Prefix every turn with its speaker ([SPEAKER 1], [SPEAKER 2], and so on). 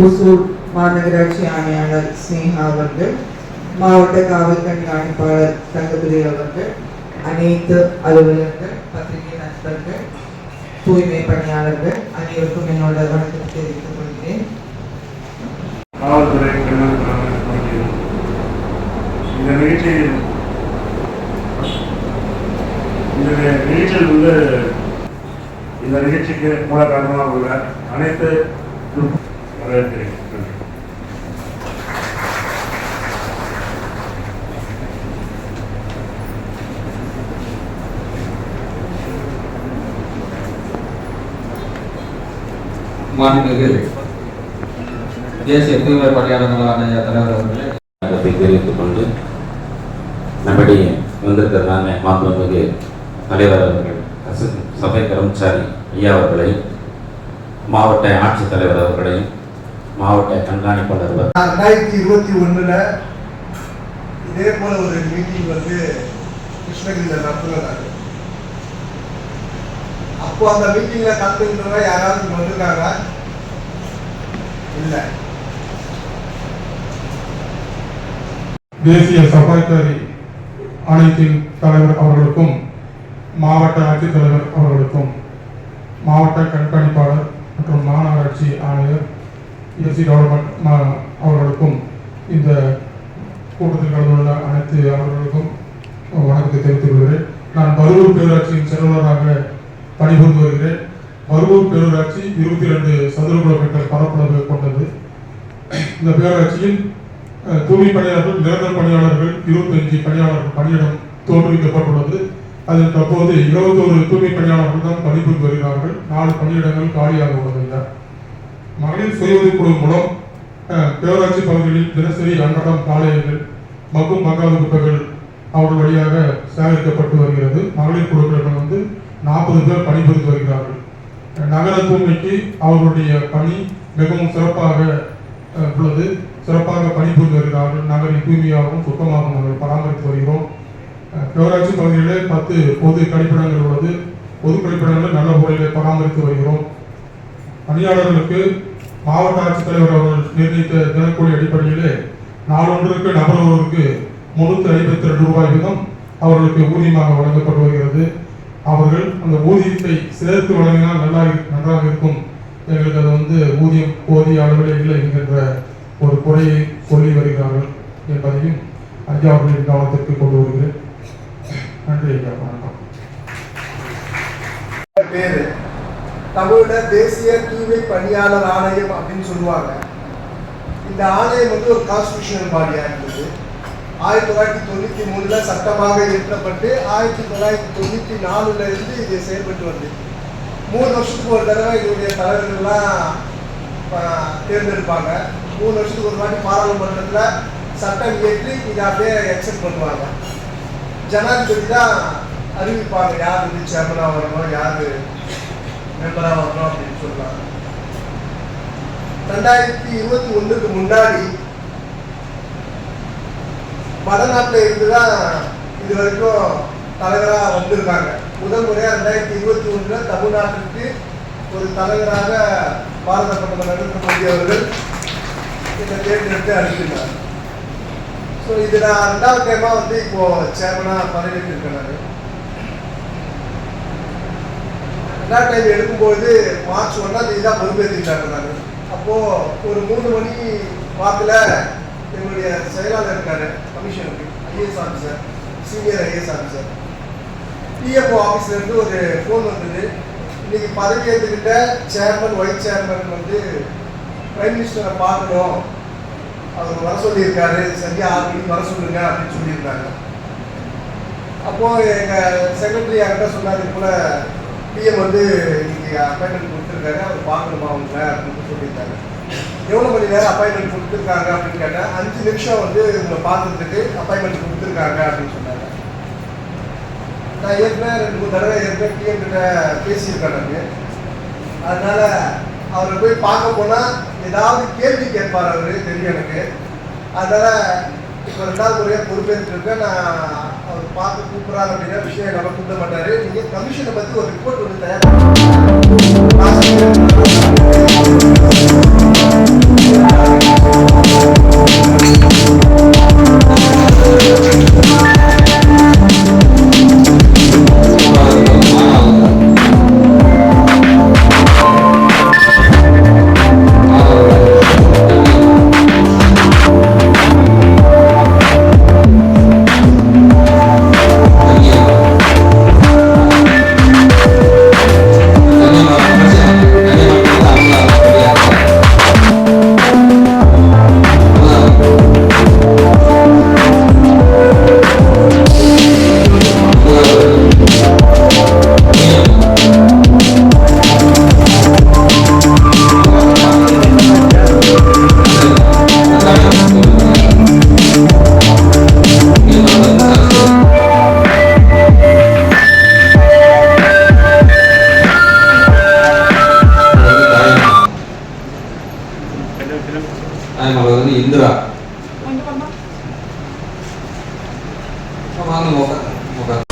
[SPEAKER 1] ஒசூர் மாநகராட்சி ஆணையாளர் ஸ்னேகா அவர்கள் மாவட்ட காவல் கண்காணிப்பாளர் தங்கதுரை அவர்கள் அனைத்து அலுவலர்கள் பத்திரிகை நண்பர்கள் தூய்மை பணியாளர்கள் அனைவருக்கும் என்னோட வணக்கத்தை தெரிவித்துக் கொள்கிறேன்.
[SPEAKER 2] காவல்துறை இந்த நிகழ்ச்சியில் இந்த நிகழ்ச்சியில் வந்து இந்த நிகழ்ச்சிக்கு மூல காரணமாக உள்ள அனைத்து வரவேற்கிறேன் நன்றி.
[SPEAKER 3] மாண்புமிகு தேசிய தூய்மை பணியாளர் நல ஆணைய தலைவர் அவர்களே
[SPEAKER 4] அதை தெரிவித்துக் கொண்டு நம்முடைய வந்திருக்கிற மாண்புமிகு தலைவர் அவர்கள் சபை கர்மச்சாரி ஐயா அவர்களையும் மாவட்ட ஆட்சித்தலைவர் அவர்களையும் மாவட்ட கண்காணிப்பாளர்
[SPEAKER 5] ரெண்டாயிரத்தி இருபத்தி ஒண்ணுல இதே போல ஒரு மீட்டிங் வந்து கிருஷ்ணகிரியில் நடத்துனாங்க அப்போ அந்த மீட்டிங்ல கலந்துக்கிறவங்க யாராவது வந்திருக்காங்க இல்ல.
[SPEAKER 6] தேசிய சபாய்காரி ஆணையத்தின் தலைவர் அவர்களுக்கும் மாவட்ட ஆட்சித்தலைவர் அவர்களுக்கும் மாவட்ட கண்காணிப்பாளர் மற்றும் மாநகராட்சி ஆணையர் எஸ்சி டெவலப்மெண்ட் அவர்களுக்கும் இந்த கூட்டத்தில் கலந்து கொண்ட அனைத்து அவர்களுக்கும் வணக்கத்தை தெரிவித்துக் கொள்கிறேன். நான் பருவூர் பேரூராட்சியின் செயலாளராக பணிபுரிந்து வருகிறேன். பருவூர் பேரூராட்சி இருபத்தி ரெண்டு சதுர கிலோமீட்டர் பரப்பளவு கொண்டது. இந்த பேரூராட்சியில் தூய்மை பணியாளர்கள் நிரந்தர பணியாளர்கள் இருபத்தஞ்சு பணியாளர்கள் பணியிடம் தோற்றுவிக்கப்பட்டுள்ளது. அதில் தற்போது இருபத்தோரு தூய்மை பணியாளர்கள் தான் பணிபுரிந்து வருகிறார்கள். நாலு பணியிடங்கள் காலியாக உள்ளது மகளிர் சுய உதவிக்குழு மூலம் அஹ், பேரூராட்சி பகுதிகளில் தினசரி அன்றாடம் காலையில் மக்கும் மக்காத குப்பைகள் அவர்கள் வழியாக சேகரிக்கப்பட்டு வருகிறது. மகளிர் குழுக்களிடம் வந்து நாற்பது பேர் பணிபுரிந்து வருகிறார்கள். நகர தூய்மைக்கு அவர்களுடைய பணி மிகவும் சிறப்பாக உள்ளது. சிறப்பாக பணிபுரிந்து வருகிறார்கள். நகரின் தூய்மையாகவும் சுத்தமாகவும் நாங்கள் பராமரித்து வருகிறோம். பேராட்சி பேரூராட்சி பகுதியிலே பத்து பொது கழிப்பிடங்கள் உள்ளது. பொது கழிப்பிடங்களை நல்ல முறையில் பராமரித்து வருகிறோம். பணியாளர்களுக்கு மாவட்ட ஆட்சித்தலைவர் அவர்கள் நிர்ணயித்த தினக்கூலி அடிப்படையிலே நாளொன்றுக்கு நபர் ஒருவருக்கு முன்னூற்றி ஐம்பத்தி ரெண்டு ரூபாய் வீதம் அவர்களுக்கு ஊதியமாக வழங்கப்பட்டு வருகிறது. அவர்கள் அந்த ஊதியத்தை சேர்த்து வழங்கினால் நல்லா நன்றாக இருக்கும். எங்களுக்கு அது வந்து ஊதியம் போதிய அளவில் இல்லை என்கின்ற ஒரு குறையை சொல்லி வருகிறார்கள் என்பதையும் ஐயா அவர்களின் கவனத்திற்கு கொண்டு வருகிறேன். நன்றி ஐயா வணக்கம்
[SPEAKER 5] பேரு தமிழ்ல தேசிய தூய்மை பணியாளர் ஆணையம் அப்படின்னு சொல்லுவாங்க. இந்த ஆணையம் வந்து ஒரு கான்ஸ்டியூஷனல் பாடியா இருந்தது. ஆயிரத்தி தொள்ளாயிரத்தி தொண்ணூத்தி மூணுல சட்டமாக இயற்றப்பட்டு ஆயிரத்தி தொள்ளாயிரத்தி தொண்ணூத்தி நாலுல இருந்து இது செயல்பட்டு வருது மூணு வருஷத்துக்கு ஒரு தடவை இதனுடைய தலைவர்கள்லாம் தேர்ந்தெடுப்பாங்க. மூணு வருஷத்துக்கு ஒரு வாட்டி பாராளுமன்றத்துல சட்டம் இயற்றி இதை அப்படியே எக்ஸெப்ட் பண்ணுவாங்க. ஜனாதிபதி தான் அறிவிப்பாங்க யார் வந்து சேர்மனாக வரணும் யார் மெம்பராக வரணும் அப்படின்னு சொல்லுவாங்க ரெண்டாயிரத்தி இருபத்தி ஒண்ணுக்கு முன்னாடி வடநாட்டில் இருந்து தான் இது வரைக்கும் தலைவராக வந்திருக்காங்க. முதல் முறையாக ரெண்டாயிரத்தி இருபத்தி ஒன்றில் தமிழ்நாட்டிற்கு ஒரு தலைவராக பாரத பிரதமர் நரேந்திர மோடி அவர்கள் இந்த தேர்ந்தெடுத்து அனுப்பினார் ஸோ இது நான் ரெண்டாவது டைமாக வந்து இப்போ சேர்மனாக பதவிட்டு இருக்கேன் அண்ணா ரெண்டாவது டைம் எடுக்கும்போது மார்ச் ஒன்றாம் தேதி தான் பொறுப்பேற்றிட்டாங்க நான் அப்போது ஒரு மூணு மணி வாக்கில் எங்களுடைய செயலாளர் இருக்காரு கமிஷனுக்கு IAS officer senior IAS officer. PFO ஆஃபீஸ்லேருந்து ஒரு ஃபோன் வந்தது. இன்னைக்கு பதவியேற்றுக்கிட்ட சேர்மன் வைஸ் சேர்மன் வந்து பிரைம் மினிஸ்டரை பார்க்கணும். அவர் வர சொல்லியிருக்காரு. சரியா ஆறு மணிக்கு வர சொல்லுங்க அப்படின்னு சொல்லியிருக்காங்க அப்போது எங்கள் செக்ரட்டரி என்கிட்ட சொன்னார் இது போல பிஎம் வந்து இன்னைக்கு அப்பாயின்மெண்ட் கொடுத்துருக்காரு. அவர் பார்க்கணுமா அவங்க அப்படின்னு சொல்லியிருக்காங்க எவ்வளோ மணி நேரம் அப்பாயின்மெண்ட் கொடுத்துருக்காங்க அப்படின்னு கேட்டால் அஞ்சு நிமிஷம் வந்து உங்களை பார்க்கறதுக்கு அப்பாயின்மெண்ட் கொடுத்துருக்காங்க அப்படின்னு சொன்னாங்க நான் ஏற்கனவே ரெண்டு மூணு தடவை ஏற்கனவே பிஎம் கிட்ட பேசியிருக்கேன் நான். அதனால அவரை போய் பார்க்க போனால் ஏதாவது கேள்வி கேட்பார் அவரு தெரியும் எனக்கு. அதனால இப்போ ரெண்டாவது முறையாக பொறுப்பேற்றுருக்கேன் நான் பார்த்து கூப்பிட்றாரு அப்படின்னா விஷயம் நம்ம கூப்பிட மாட்டாரு. நீங்க கமிஷனை பத்தி ஒரு ரிப்போர்ட் ஒன்று தயார்
[SPEAKER 3] మనం ఒక ఒక